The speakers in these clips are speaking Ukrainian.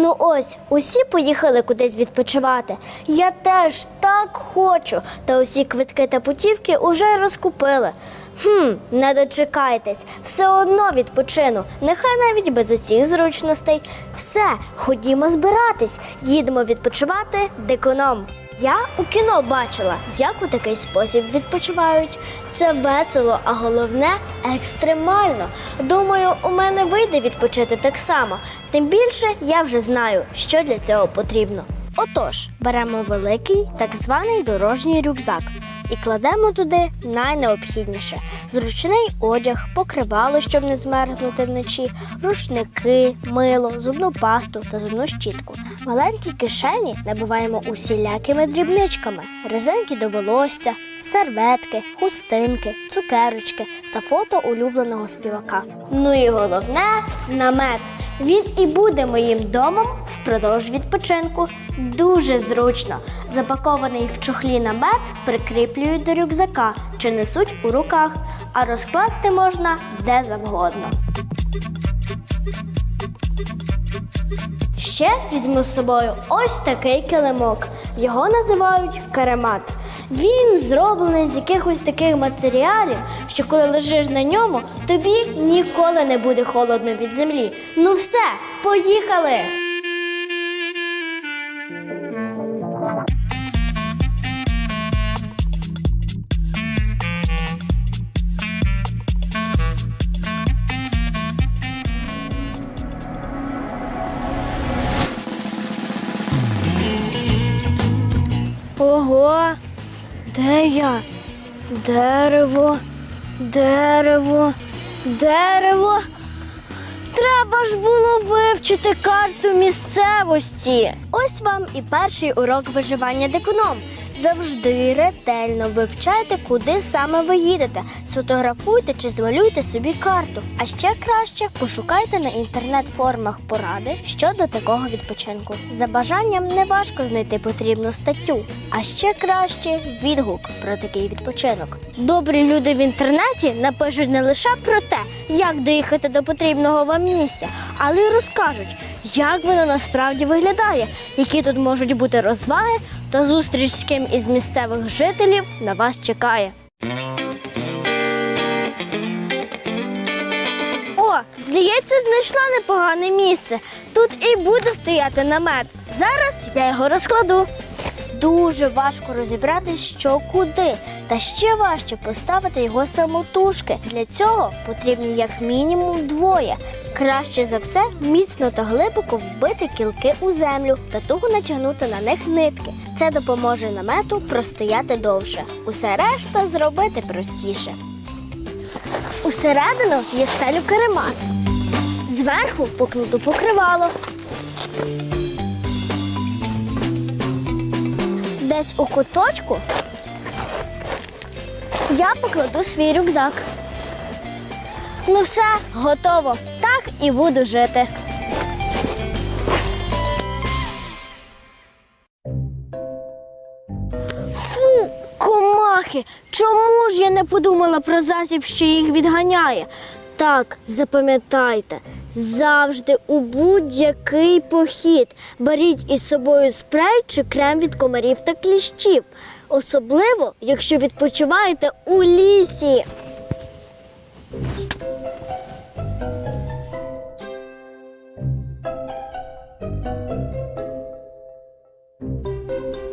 Ну ось, усі поїхали кудись відпочивати. Я теж так хочу. Та усі квитки та путівки уже розкупили. Хм, не дочекайтесь, все одно відпочину. Нехай навіть без усіх зручностей. Все, ходімо збиратись, їдемо відпочивати диконом. Я у кіно бачила, як у такий спосіб відпочивають. Це весело, а головне екстремально. Думаю, у мене вийде відпочити так само. Тим більше я вже знаю, що для цього потрібно. Отож, беремо великий так званий дорожній рюкзак і кладемо туди найнеобхідніше: зручний одяг, покривало, щоб не змерзнути вночі, рушники, мило, зубну пасту та зубну щітку. Маленькі кишені набиваємо усілякими дрібничками: резинки до волосся, серветки, хустинки, цукерочки та фото улюбленого співака. Ну і головне намет. Він і буде моїм домом впродовж відпочинку. Дуже зручно. Запакований в чохлі намет прикріплюють до рюкзака чи несуть у руках, а розкласти можна де завгодно. Ще візьму з собою ось такий килимок. Його називають каремат. Він зроблений з якихось таких матеріалів, що коли лежиш на ньому, тобі ніколи не буде холодно від землі. Ну все, поїхали! Ого, де я? Дерево, дерево, дерево. Треба ж було вивчити карту місцевості. Ось вам і перший урок виживання дикуном. Завжди ретельно вивчайте, куди саме ви їдете. Сфотографуйте чи змалюйте собі карту. А ще краще пошукайте на інтернет-формах поради щодо такого відпочинку. За бажанням не важко знайти потрібну статтю, а ще краще відгук про такий відпочинок. Добрі люди в інтернеті напишуть не лише про те, як доїхати до потрібного вам місця, але й розкажуть, як воно насправді виглядає, які тут можуть бути розваги та зустріч з ким із місцевих жителів на вас чекає. О, здається, знайшла непогане місце. Тут і буде стояти намет. Зараз я його розкладу. Дуже важко розібратись, що куди, та ще важче поставити його самотужки. Для цього потрібні як мінімум двоє. Краще за все міцно та глибоко вбити кілки у землю та туго натягнути на них нитки. Це допоможе намету простояти довше. Усе решта зробити простіше. Усередину я стелю каремат. Зверху покладу покривало. Десь у куточку я покладу свій рюкзак. Ну все, готово. Так і буду жити. Фу, комахи! Чому ж я не подумала про засіб, що їх відганяє? Так, запам'ятайте, завжди у будь-який похід беріть із собою спрей чи крем від комарів та кліщів. Особливо, якщо відпочиваєте у лісі.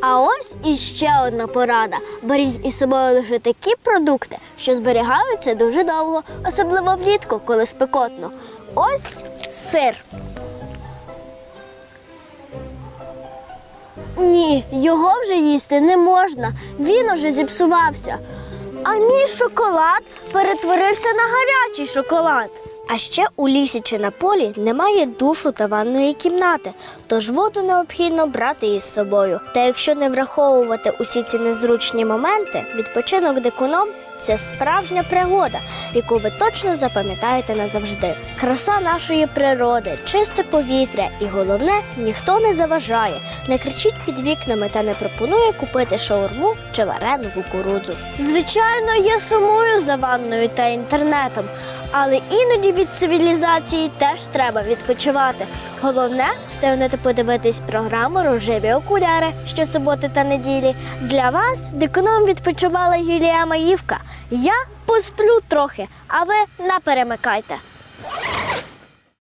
А ось іще одна порада. Беріть із собою лише такі продукти, що зберігаються дуже довго, особливо влітку, коли спекотно. Ось сир. Ні, його вже їсти не можна. Він уже зіпсувався. А мій шоколад перетворився на гарячий шоколад. А ще у лісі чи на полі немає душу та ванної кімнати, тож воду необхідно брати із собою. Та якщо не враховувати усі ці незручні моменти, відпочинок дикуном це справжня пригода, яку ви точно запам'ятаєте назавжди. Краса нашої природи, чисте повітря і головне, ніхто не заважає, не кричить під вікнами та не пропонує купити шаурму чи варену кукурудзу. Звичайно, я сумую за ванною та інтернетом, але іноді від цивілізації теж треба відпочивати. Головне встигнути подивитись програму Рожеві окуляри щосуботи та неділі. Для вас диконом відпочивала Юлія Маївка. Я посплю трохи, а ви не перемикайте.